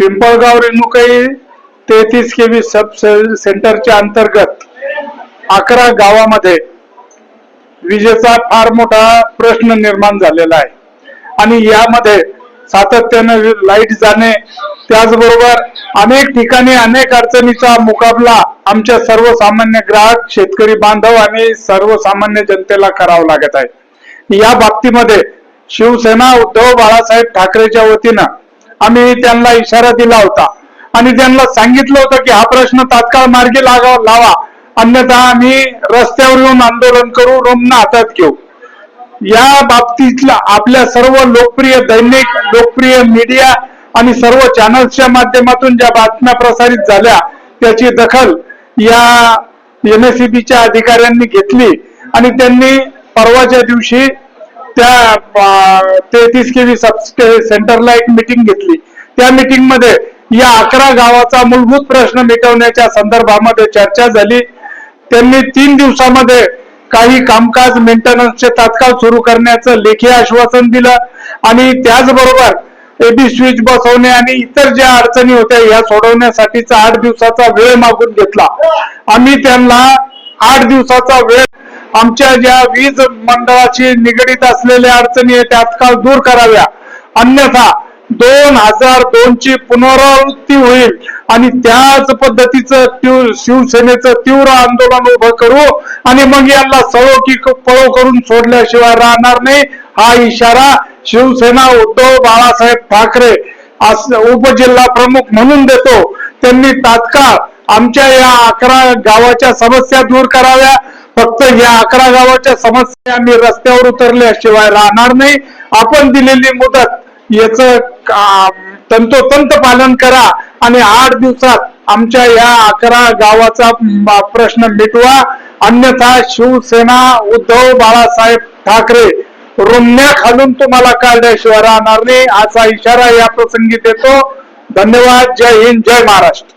पिंपळगाव रेणुकाई तेहतीस केवी सब सेंटरच्या अंतर्गत अकरा गावामध्ये विजेचा फार मोठा प्रश्न निर्माण झालेला आहे. आणि यामध्ये सातत्याने लाइट जाणे त्याचबरोबर अनेक ठिकाणी अनेक अडचणीचा मुकाबला आमच्या सर्वसामान्य ग्राहक शेतकरी बांधव आणि सर्वसामान्य जनतेला करावा लागत आहे. या बाबतीमध्ये शिवसेना उद्धव बाळासाहेब ठाकरेच्या वतीनं आम्ही त्यांना इशारा दिला होता. आणि त्यांना सांगितलं होतं की हा प्रश्न तात्काळ मार्गी लागा लावा. अन्यथा आम्ही रस्त्यावर येऊन आंदोलन करू रोमना हातात घेऊ. या बाबतीतला आपल्या सर्व लोकप्रिय दैनिक लोकप्रिय मीडिया आणि सर्व चॅनल्सच्या माध्यमातून ज्या बातम्या प्रसारित झाल्या त्याची दखल या एमएससीबीच्या अधिकाऱ्यांनी घेतली. आणि त्यांनी परवाच्या दिवशी त्या तेहतीस केवी सब सेंटरला एक मिटिंग घेतली. त्या मिटिंगमध्ये या अकरा गावाचा मूलभूत प्रश्न मिटवण्याच्या संदर्भामध्ये चर्चा झाली. त्यांनी तीन दिवसामध्ये काही कामकाज मेंटेनन्सचे तात्काळ सुरू करण्याचं लेखी आश्वासन दिलं आणि त्याचबरोबर एबी स्विच बसवणे आणि इतर ज्या अडचणी होत्या या सोडवण्यासाठीचा आठ दिवसाचा वेळ मागून घेतला. आम्ही त्यांना आठ दिवसाचा वेळ आमच्या ज्या वीज मंडळाशी निगडीत असलेल्या अडचणी आहेत तात्काळ दूर कराव्या. अन्यथा दोन हजार दोन ची पुनरावृत्ती होईल. आणि त्याच पद्धतीचं तीव्र- शिवसेनेचं तीव्र आंदोलन उभं करू आणि मग यांना सळो की पळो करून सोडल्याशिवाय राहणार नाही. हा इशारा शिवसेना उद्धव बाळासाहेब ठाकरे अस उपजिल्हा प्रमुख म्हणून देतो. त्यांनी तात्काळ आमच्या या अकरा गावाच्या समस्या दूर कराव्या. फक्त या अकरा गावाच्या समस्या आम्ही रस्त्यावर उतरल्याशिवाय राहणार नाही. आपण दिलेली मुदत याच तंतोतंत पालन करा आणि आठ दिवसात आमच्या या अकरा गावाचा प्रश्न मिटवा. अन्यथा शिवसेना उद्धव बाळासाहेब ठाकरे रुमण्या खालून तुम्हाला काढल्याशिवाय राहणार नाही असा इशारा या प्रसंगी देतो. धन्यवाद. जय हिंद. जय महाराष्ट्र.